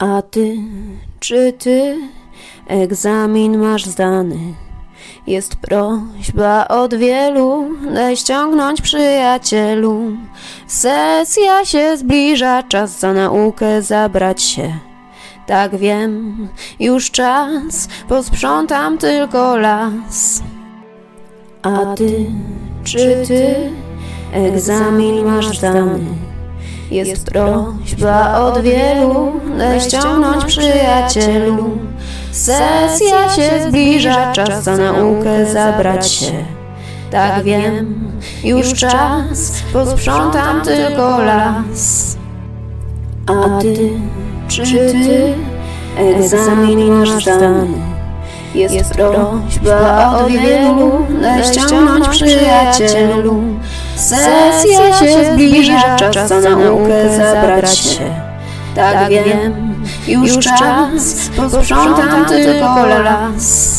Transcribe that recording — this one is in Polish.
A ty, czy ty egzamin masz zdany? Jest prośba od wielu, daj ściągnąć przyjacielu. Sesja się zbliża, czas za naukę zabrać się. Tak wiem, już czas, posprzątam tylko las. A ty, czy ty egzamin masz zdany? Jest prośba od wielu, daj ściągnąć przyjacielu. Sesja się zbliża, czas za naukę zabrać się. Tak wiem, już czas, posprzątam tylko las. A ty, czy ty egzamin masz zdany? Jest prośba od wielu, daj ściągnąć przyjacielu. Sesja się zbliża, czas za naukę zabrać się. Tak wiem, już czas, posprzątam tylko las.